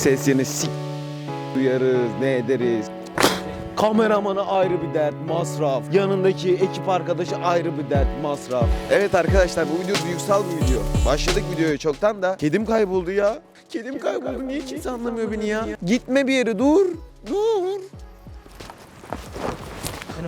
Sesini sik duyarız, ne ederiz. Kameramana ayrı bir dert, masraf. Yanındaki ekip arkadaşı ayrı bir dert, masraf. Evet arkadaşlar bu video duygusal bir video. Başladık videoyu çoktan da. Kedim kayboldu ya. Kedim kayboldu. Niye kimse anlamıyor beni ya? Gitme bir yere dur. Dur.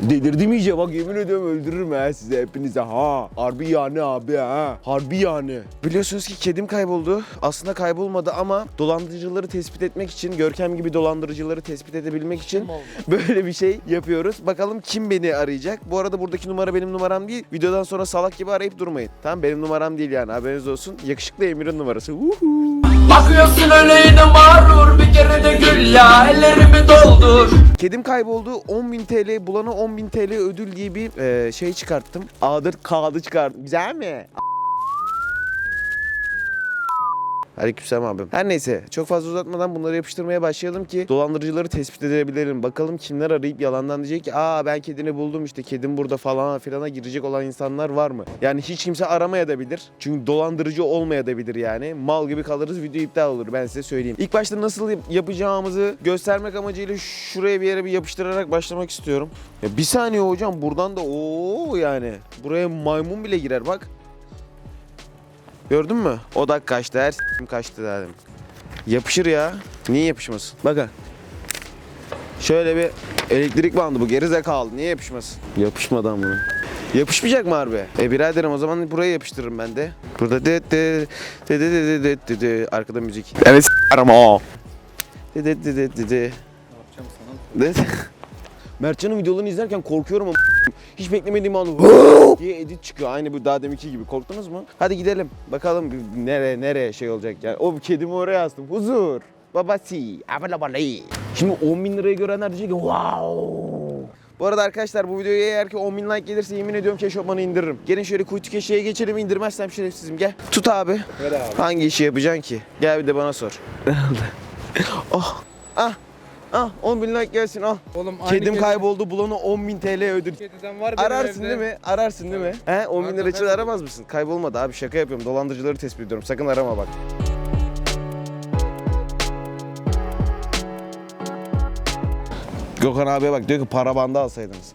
Delirdim iyice bak yemin ediyorum öldürürüm ha size hepinize ha. Harbi yani abi ha. Harbi yani. Biliyorsunuz ki kedim kayboldu. Aslında kaybolmadı ama dolandırıcıları tespit etmek için, Görkem gibi dolandırıcıları tespit edebilmek için böyle bir şey yapıyoruz. Bakalım kim beni arayacak. Bu arada buradaki numara benim numaram değil. Videodan sonra salak gibi arayıp durmayın. Tamam benim numaram değil yani haberiniz olsun. Yakışıklı Emir'in numarası. Uhu. Bakıyorsun öyle yine mağrur bir kere de gül ya ellerimi doldur Kedim kayboldu. 10.000 TL bulana 10.000 TL ödül diye bir e, şey çıkarttım. A'dır kağıdı çıkarttım. Güzel mi? Aleykümselam abim. Her neyse çok fazla uzatmadan bunları yapıştırmaya başlayalım ki dolandırıcıları tespit edebilelim. Bakalım kimler arayıp yalandan diyecek ki aa ben kedini buldum işte kedim burada falan filana girecek olan insanlar var mı? Yani hiç kimse aramayabilir. Çünkü dolandırıcı olmayabilir yani. Mal gibi kalırız video iptal olur ben size söyleyeyim. İlk başta nasıl yap- yapacağımızı göstermek amacıyla şuraya bir yere bir yapıştırarak başlamak istiyorum. Ya bir saniye hocam buradan da o yani buraya maymun bile girer bak. Gördün mü? Odak kaçtı, her s**im kaçtı dedim. Yapışır ya. Niye yapışmasın? Bakın. Şöyle bir elektrik bandı bu geri zekalı. Niye yapışmasın? Yapışmadan bunu. Yapışmayacak mı harbi? E biraderim o zaman buraya yapıştırırım ben de. Burada de de de de de de de de de arkada müzik. Evet s**arım o. De de de de de de. De de. Mertcan'ın videolarını izlerken korkuyorum ama hiç beklemediğim an diye edit çıkıyor. Aynı bu daha deminki gibi. Korktunuz mu? Hadi gidelim. Bakalım nereye nereye şey olacak yani. O kedimi oraya astım. Huzur. Babası. Abalabali. Şimdi 10 bin lirayı görenler diyecek ki wow. Bu arada arkadaşlar bu videoya eğer ki 10 bin like gelirse yemin ediyorum ki eşofmanı indiririm. Gelin şöyle kuytu köşeye geçelim indirmezsem şerefsizim gel. Tut abi. Hangi işi yapacaksın ki? Gel bir de bana sor. oh. Ah. Ah 10 bin like gelsin al. Oğlum aynı Kedim kedi- kayboldu bulana 10 bin TL ödül. Kediden var benim Ararsın evde. değil mi? Ararsın değil mi? He 10 bin Var lira için aramaz mısın? Kaybolmadı abi şaka yapıyorum. Dolandırıcıları tespit ediyorum. Sakın arama bak. Gökhan abiye bak diyor ki para bandı alsaydınız.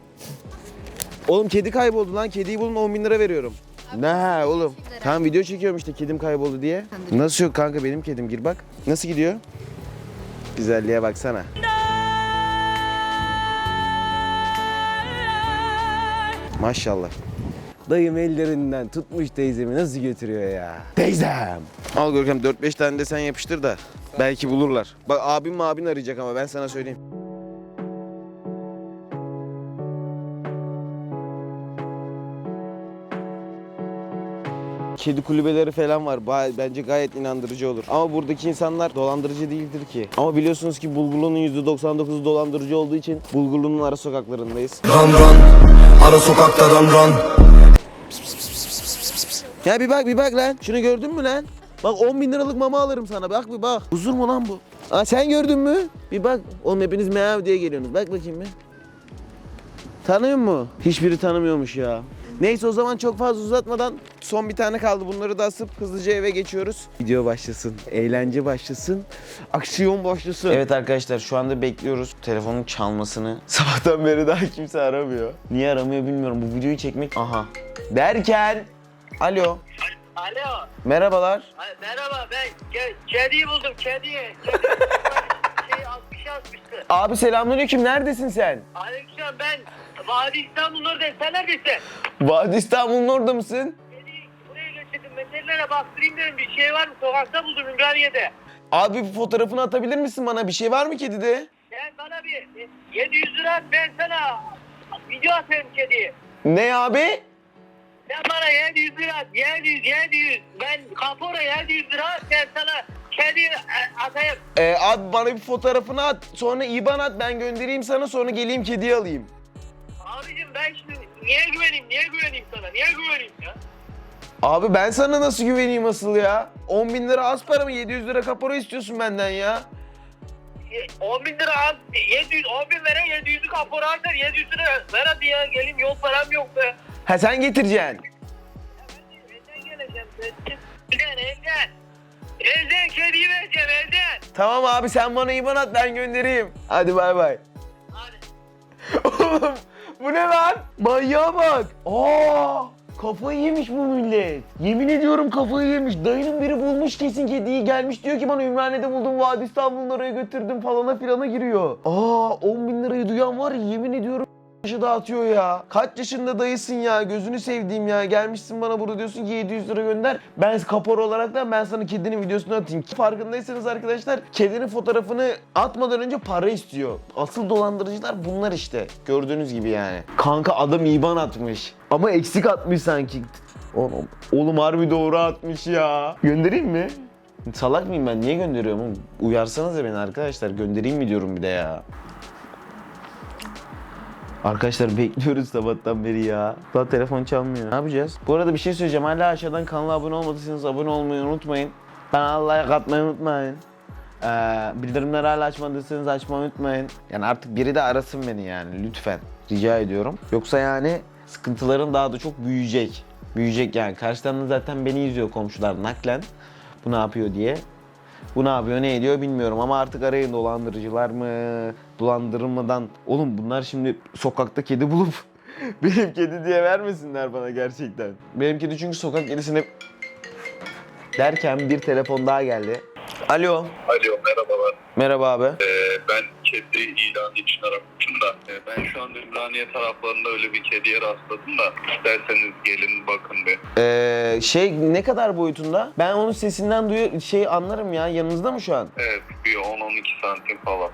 Oğlum kedi kayboldu lan. Kediyi bulun 10 bin lira veriyorum. Ne oğlum? Tamam video çekiyorum işte kedim kayboldu diye. Nasıl yok kanka benim kedim gir bak. Nasıl gidiyor? Güzelliğe baksana. Maşallah. Dayım ellerinden tutmuş teyzemi nasıl götürüyor ya? Teyzem. Al Görkem 4-5 tane de sen yapıştır da belki bulurlar. Bak abim mi abin arayacak ama ben sana söyleyeyim. Kedi kulübeleri falan var. Bence gayet inandırıcı olur. Ama buradaki insanlar dolandırıcı değildir ki. Ama biliyorsunuz ki Bulgurlu'nun %99'u dolandırıcı olduğu için Bulgurlu'nun ara sokaklarındayız. Ran ran Ara sokakta ran ran Ya bir bak bir bak lan. Şunu gördün mü lan? Bak 10 bin liralık mama alırım sana. Bak bir bak. Huzur mu lan bu? Aa sen gördün mü? Bir bak. Oğlum hepiniz meav diye geliyorsunuz. Bak bakayım bir. Tanıyor mu? Hiçbiri tanımıyormuş ya. Neyse o zaman çok fazla uzatmadan son bir tane kaldı. Bunları da asıp hızlıca eve geçiyoruz. Video başlasın. Eğlence başlasın. Aksiyon başlasın. Evet arkadaşlar şu anda bekliyoruz telefonun çalmasını. Sabahtan beri daha kimse aramıyor. Niye aramıyor bilmiyorum. Bu videoyu çekmek... Aha. Derken... Alo. Alo. Merhabalar. Merhaba ben ke- kediyi buldum kediyi. Kedi şey atmış atmıştı. Abi selamünaleyküm. Neredesin sen? Aleykümselam ben Vadi İstanbul'un oradayım. Sen neredesin? Vadi İstanbul'un orada mısın? Kediyi buraya götürdüm. Veterinere baktırayım dedim. Bir şey var mı? Sokakta buldum Ümraniye'de. Abi bir fotoğrafını atabilir misin bana? Bir şey var mı kedide? Sen bana bir e, 700 lira at, ben sana video atayım kediyi. Ne abi? Sen bana 700 lira at. 700 700. Ben kapora 700 lira at, ben sana kediyi e, atayım. Ee, abi bana bir fotoğrafını at. Sonra IBAN at. Ben göndereyim sana. Sonra geleyim kediyi alayım. Abicim ben şimdi niye güveneyim? Niye güveneyim sana? Niye güveneyim ya? Abi ben sana nasıl güveneyim asıl ya? 10 bin lira az para mı? 700 lira kapora istiyorsun benden ya. E, 10 bin lira az, 700, 10 bin veren 700'ü kapora atar, 700 lira ver hadi ya geleyim yol param yok be. Ha sen getireceksin. Evden geleceğim. Evden evden. Elden kediyi vereceğim elden. Tamam abi sen bana IBAN at ben göndereyim. Hadi bay bay. Hadi. Oğlum bu ne lan? Manyağa bak. Aa, kafayı yemiş bu millet. Yemin ediyorum kafayı yemiş. Dayının biri bulmuş kesin kediyi gelmiş diyor ki bana Ümraniye'de buldum Vadi İstanbul'un oraya götürdüm falana filana giriyor. Aa 10 bin lirayı duyan var ya yemin ediyorum yaşı dağıtıyor ya. Kaç yaşında dayısın ya gözünü sevdiğim ya. Gelmişsin bana burada diyorsun ki 700 lira gönder. Ben kapor olarak da ben sana kedinin videosunu atayım. Farkındaysanız arkadaşlar kedinin fotoğrafını atmadan önce para istiyor. Asıl dolandırıcılar bunlar işte. Gördüğünüz gibi yani. Kanka adam IBAN atmış. Ama eksik atmış sanki. Oğlum, oğlum harbi doğru atmış ya. Göndereyim mi? Salak mıyım ben? Niye gönderiyorum? Uyarsanız beni arkadaşlar. Göndereyim mi diyorum bir de ya. Arkadaşlar bekliyoruz sabahtan beri ya. Daha telefon çalmıyor. Ne yapacağız? Bu arada bir şey söyleyeceğim. Hala aşağıdan kanala abone olmadıysanız abone olmayı unutmayın. Kanala like atmayı unutmayın. Ee, bildirimleri hala açmadıysanız açmayı unutmayın. Yani artık biri de arasın beni yani lütfen. Rica ediyorum. Yoksa yani sıkıntıların daha da çok büyüyecek. Büyüyecek yani. Karşıdan da zaten beni izliyor komşular naklen. Bu ne yapıyor diye. Bu ne yapıyor ne ediyor bilmiyorum ama artık arayın dolandırıcılar mı? Dolandırılmadan. Oğlum bunlar şimdi sokakta kedi bulup benim kedi diye vermesinler bana gerçekten. Benim kedi çünkü sokak kedisine derken bir telefon daha geldi. Alo. Alo merhabalar. Merhaba abi. Ee, ben kedi ilanı için aramıştım da. Ee, ben şu anda Ümraniye taraflarında öyle bir kediye rastladım da. İsterseniz gelin bakın bir. Ee, şey ne kadar boyutunda? Ben onun sesinden duyuyor şey anlarım ya. Yanınızda mı şu an? Evet bir 10-12 santim falan.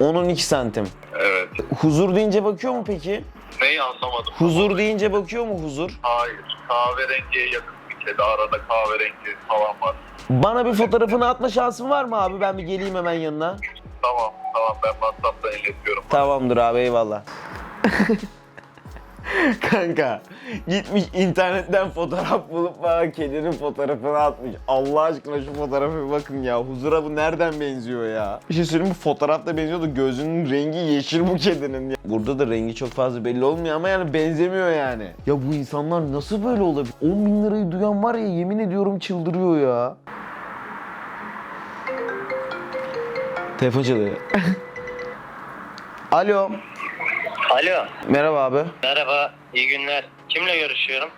10-12 santim. Evet. Huzur deyince bakıyor mu peki? Neyi anlamadım. Huzur deyince bakıyor mu huzur? Hayır. Kahverengiye yakın bir kedi. Arada kahverengi falan var. Bana bir fotoğrafını atma şansın var mı abi? Ben bir geleyim hemen yanına. Tamam tamam ben WhatsApp'tan iletiyorum. Tamamdır abi eyvallah. Kanka gitmiş internetten fotoğraf bulup bana kedinin fotoğrafını atmış. Allah aşkına şu fotoğrafa bir bakın ya. Huzura bu nereden benziyor ya? Bir şey söyleyeyim mi? Fotoğrafta benziyor da gözünün rengi yeşil bu kedinin. ya. Burada da rengi çok fazla belli olmuyor ama yani benzemiyor yani. Ya bu insanlar nasıl böyle olabilir? 10 bin lirayı duyan var ya yemin ediyorum çıldırıyor ya. Telefon çalıyor. Alo. Alo. Merhaba abi. Merhaba. iyi günler. Kimle görüşüyorum?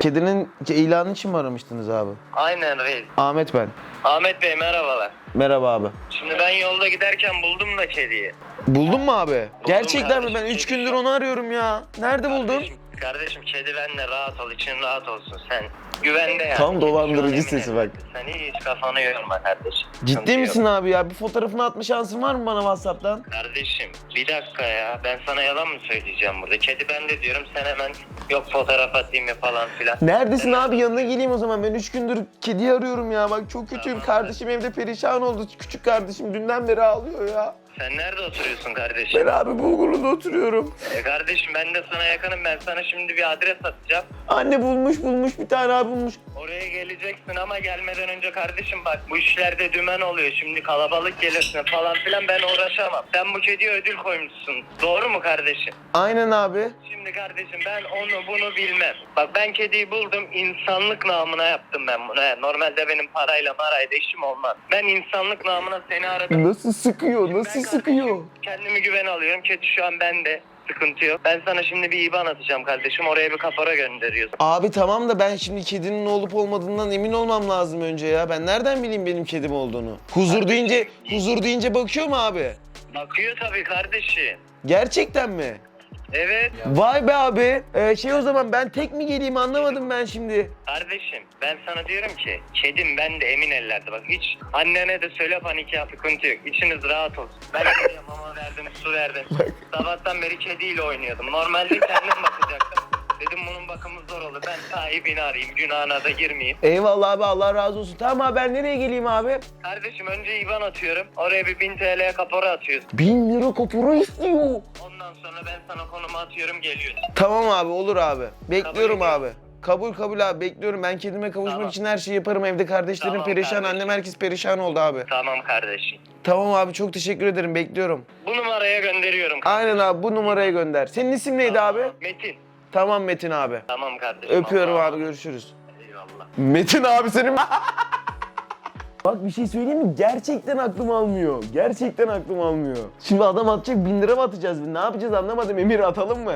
Kedinin ilanı için mi aramıştınız abi? Aynen reis. Ahmet ben. Ahmet Bey merhabalar. Merhaba abi. Şimdi ben yolda giderken buldum da kediyi. Buldun mu abi? Gerçekten mi? Ben kardeşim, 3 kedi gündür onu arıyorum ya. Nerede buldun? Kardeşim, kardeşim kedi benle rahat ol, için rahat olsun sen. Güvende yani. Tam Kedi dolandırıcı sesi bak. Sen hiç kafanı yorma kardeşim. Sıkıntı Ciddi yok. misin abi ya? Bir fotoğrafını atma şansın var mı bana WhatsApp'tan? Kardeşim bir dakika ya ben sana yalan mı söyleyeceğim burada? Kedi bende diyorum sen hemen yok fotoğraf atayım ya falan filan. Neredesin abi? Yanına geleyim o zaman. Ben 3 gündür kediyi arıyorum ya. Bak çok kötüyüm. Tamam. Kardeşim evde perişan oldu. Küçük kardeşim dünden beri ağlıyor ya. Sen nerede oturuyorsun kardeşim? Ben abi Bulgurlu'da oturuyorum. E kardeşim ben de sana yakınım ben sana şimdi bir adres atacağım. Anne bulmuş bulmuş bir tane abi bulmuş. Oraya geleceksin ama gelmeden önce kardeşim bak bu işlerde dümen oluyor. Şimdi kalabalık gelirsin falan filan ben uğraşamam. Sen bu kediye ödül koymuşsun. Doğru mu kardeşim? Aynen abi. Şimdi kardeşim ben onu bunu bilmem. Bak ben kediyi buldum insanlık namına yaptım ben bunu. He, Normalde benim parayla marayla işim olmaz. Ben insanlık namına seni aradım. Nasıl sıkıyor? Nasıl Ben sıkıyor? kardeşim Kendimi güven alıyorum. Kedi şu an bende. Sıkıntı yok. Ben sana şimdi bir IBAN atacağım kardeşim. Oraya bir kapora gönderiyorsun. Abi tamam da ben şimdi kedinin olup olmadığından emin olmam lazım önce ya. Ben nereden bileyim benim kedim olduğunu? Huzur deyince, huzur deyince bakıyor mu abi? Bakıyor tabii kardeşim. Gerçekten mi? Evet. Vay be abi. Ee, şey o zaman ben tek mi geleyim anlamadım ben şimdi. Kardeşim ben sana diyorum ki kedim ben de emin ellerde bak hiç annene de söyle panik yap sıkıntı yok içiniz rahat olsun. Ben kediye mama verdim su verdim. Sabahtan beri kediyle oynuyordum. Normalde kendim bakacaktım. Dedim bunun bakımı zor olur. Ben sahibini arayayım. Günahına da girmeyeyim. Eyvallah abi Allah razı olsun. Tamam abi ben nereye geleyim abi? Kardeşim önce IBAN atıyorum. Oraya bir 1000 TL'ye kapora atıyorsun. Bin lira kapora istiyor. Ondan sonra ben sana konumu atıyorum geliyorsun. Tamam abi olur abi. Bekliyorum Kabul abi. Kabul kabul abi bekliyorum. Ben kedime kavuşmak Tamam. için her şeyi yaparım. Evde kardeşlerim Tamam perişan, kardeşim. annem herkes perişan oldu abi. Tamam kardeşim. Tamam abi çok teşekkür ederim. Bekliyorum. Bu numaraya gönderiyorum. Aynen abi bu numaraya gönder. Senin isim neydi abi? Metin. Tamam Metin abi. Tamam kardeşim. Öpüyorum Allah'a abi görüşürüz. Eyvallah. Metin abi senin... Bak bir şey söyleyeyim mi? Gerçekten aklım almıyor. Gerçekten aklım almıyor. Şimdi adam atacak bin lira mı atacağız? Ne yapacağız anlamadım. Emir atalım mı?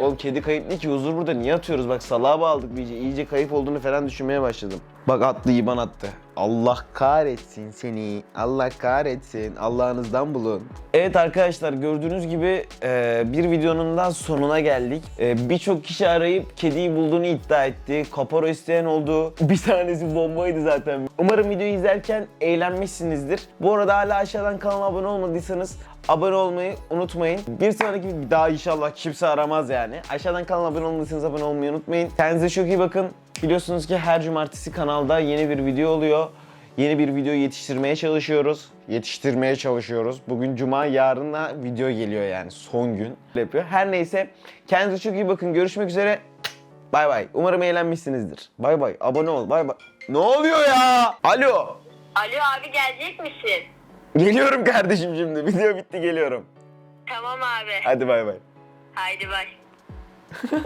Oğlum kedi kayıp değil ki huzur burada niye atıyoruz? Bak salağa bağladık iyice. İyice kayıp olduğunu falan düşünmeye başladım. Bak attı iban attı. Allah kahretsin seni. Allah kahretsin. Allah'ınızdan bulun. Evet arkadaşlar gördüğünüz gibi e, bir videonun da sonuna geldik. E, Birçok kişi arayıp kediyi bulduğunu iddia etti. Kapora isteyen oldu. Bir tanesi bombaydı zaten. Umarım videoyu izlerken eğlenmişsinizdir. Bu arada hala aşağıdan kanala abone olmadıysanız abone olmayı unutmayın. Bir sonraki daha inşallah kimse aramaz yani. Aşağıdan kanala abone olmadıysanız abone olmayı unutmayın. Kendinize çok iyi bakın. Biliyorsunuz ki her cumartesi kanalda yeni bir video oluyor. Yeni bir video yetiştirmeye çalışıyoruz. Yetiştirmeye çalışıyoruz. Bugün cuma, yarına video geliyor yani son gün yapıyor. Her neyse kendinize çok iyi bakın. Görüşmek üzere. Bay bay. Umarım eğlenmişsinizdir. Bay bay. Abone ol. Bay bay. Ne oluyor ya? Alo. Alo abi gelecek misin? Geliyorum kardeşim şimdi. Video bitti geliyorum. Tamam abi. Hadi bay bay. Haydi bay.